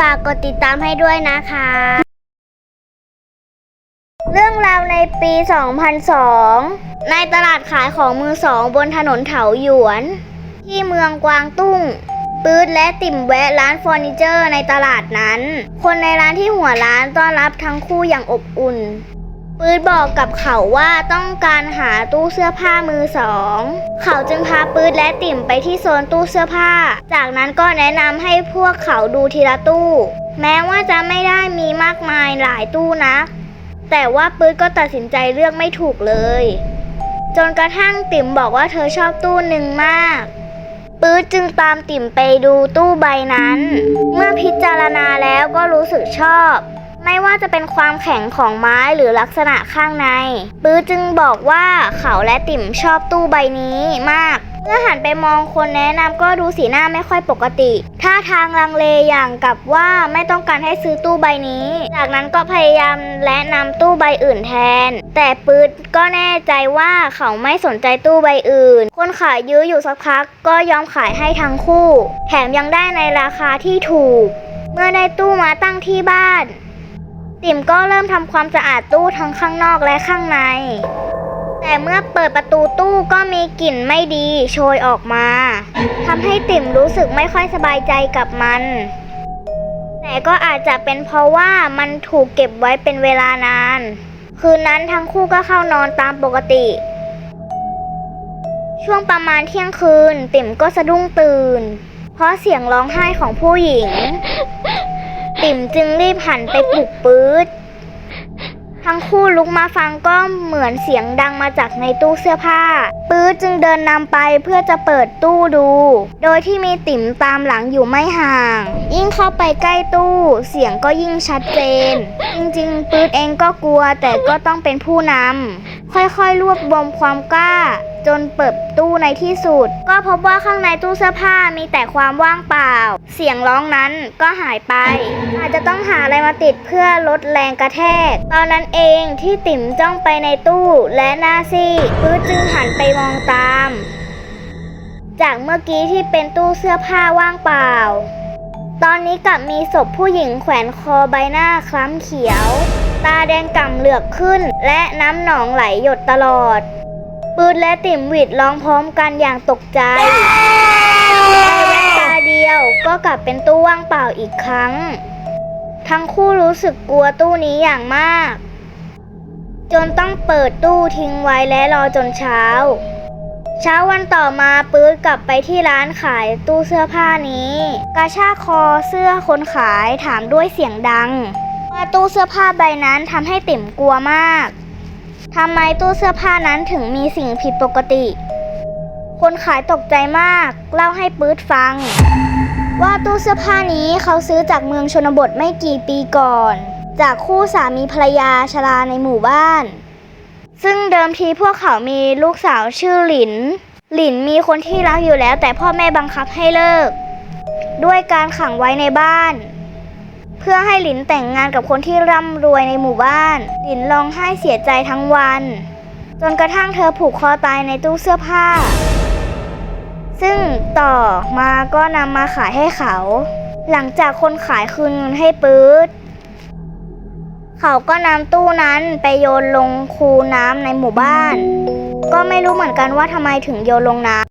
ฝากกดติดตามให้ด้วยนะคะ เรื่องราวในปี 2002 ในตลาดขายของมือสองบนถนนเถาหยวน ที่เมืองกวางตุ้ง ปื๊ดและติ่มแวะร้านเฟอร์นิเจอร์ในตลาดนั้น คนในร้านที่หัวร้านต้อนรับทั้งคู่อย่างอบอุ่น ปื๊ดบอกกับเขาว่าต้องการหาตู้เสื้อผ้ามือสอง เขาจึงพาปื๊ดและติ่มไปที่โซนตู้เสื้อผ้า จากนั้นก็แนะนำให้พวกเขาดูทีละตู้ แม้ว่าจะไม่ได้มีมากมายหลายตู้นักแต่ว่าปื๊ดก็ตัดสินใจเลือกไม่ถูกเลย จนกระทั่งติ่มบอกว่าเธอชอบตู้หนึ่งมาก ปื๊ดจึงตามติ่มไปดูตู้ใบนั้น เมื่อพิจารณาแล้วก็รู้สึกชอบ ไม่ว่าจะเป็นความแข็งของไม้หรือลักษณะข้างใน ปื๊ดจึงบอกว่าเขาและติ่มชอบตู้ใบนี้มาก เมื่อหันไปมองคนแนะนำก็ดูสีหน้าไม่ค่อยปกติท่าทางลังเลอย่างกับว่าไม่ต้องการให้ซื้อตู้ใบนี้ จากนั้นก็พยายามแนะนำตู้ใบอื่นแทน แต่ปื๊ดก็แน่ใจว่าเขาไม่สนใจตู้ใบอื่น คนขายยื้ออยู่สักพักก็ยอมขายให้ทั้งคู่ แถมยังได้ในราคาที่ถูก เมื่อได้ตู้มาตั้งที่บ้าน ติ่มก็เริ่มทำความสะอาดตู้ทั้งข้างนอกและข้างใน แต่เมื่อเปิดประตูตู้ก็มีกลิ่นไม่ดีโชยออกมาทำให้ติ่มรู้สึกไม่ค่อยสบายใจกับมัน แต่ก็อาจจะเป็นเพราะว่ามันถูกเก็บไว้เป็นเวลานาน คืนนั้นทั้งคู่ก็เข้านอนตามปกติ ช่วงประมาณเที่ยงคืน ติ่มก็สะดุ้งตื่น เพราะเสียงร้องไห้ของผู้หญิง ติ่มจึงรีบหันไปปลุกปื๊ด ทั้งคู่ลุกมาฟังก็เหมือนเสียงดังมาจากในตู้เสื้อผ้า ปื๊ดจึงเดินนำไปเพื่อจะเปิดตู้ดู โดยที่มีติ๋มตามหลังอยู่ไม่ห่าง ยิ่งเข้าไปใกล้ตู้เสียงก็ยิ่งชัดเจน จริงๆ ปื๊ดเองก็กลัวแต่ก็ต้องเป็นผู้นำค่อยๆ รวบรวมความกล้าจนเปิดตู้ในที่สุด ก็พบว่าข้างในตู้เสื้อผ้ามีแต่ความว่างเปล่า เสียงร้องนั้นก็หายไป อาจจะต้องหาอะไรมาติดเพื่อลดแรงกระแทก ตอนนั้นเองที่ติ๋มจ้องไปในตู้และหน้าซีดปื๊ดจึงหันไปมองตาม จากเมื่อกี้ที่เป็นตู้เสื้อผ้าว่างเปล่า ตอนนี้กลับมีศพผู้หญิงแขวนคอใบหน้าคล้ำเขียว ตาแดงก่ำเหลือกขึ้น และน้ำหนองไหลหยดตลอด ปืดและติ่มหวิดร้องพร้อมกันอย่างตกใจในแว่นตาเดียวก็กลับเป็นตู้ว่างเปล่าอีกครั้ง ทั้งคู่รู้สึกกลัวตู้นี้อย่างมาก จนต้องเปิดตู้ทิ้งไว้และรอจนเช้า เช้าวันต่อมาปื๊ดกลับไปที่ร้านขายตู้เสื้อผ้านี้ กระชากคอเสื้อคนขายถามด้วยเสียงดังว่าตู้เสื้อผ้าใบนั้นทำให้ติ่มกลัวมาก ทำไมตู้เสื้อผ้านั้นถึงมีสิ่งผิดปกติ คนขายตกใจมาก เล่าให้ปื๊ดฟัง ว่าตู้เสื้อผ้านี้เขาซื้อจากเมืองชนบทไม่กี่ปีก่อน จากคู่สามีภรรยาชราในหมู่บ้าน ซึ่งเดิมทีพวกเขามีลูกสาวชื่อหลิน หลินมีคนที่รักอยู่แล้วแต่พ่อแม่บังคับให้เลิก ด้วยการขังไว้ในบ้าน เพื่อให้หลินแต่งงานกับคนที่ร่ำรวยในหมู่บ้าน หลินร้องไห้เสียใจทั้งวัน จนกระทั่งเธอผูกคอตายในตู้เสื้อผ้า ซึ่งต่อมาก็นำมาขายให้เขา หลังจากคนขายคืนเงินให้ปื๊ดเขาก็นำตู้นั้นไปโยนลงคูน้ำในหมู่บ้าน ก็ไม่รู้เหมือนกันว่าทำไมถึงโยนลงน้ำ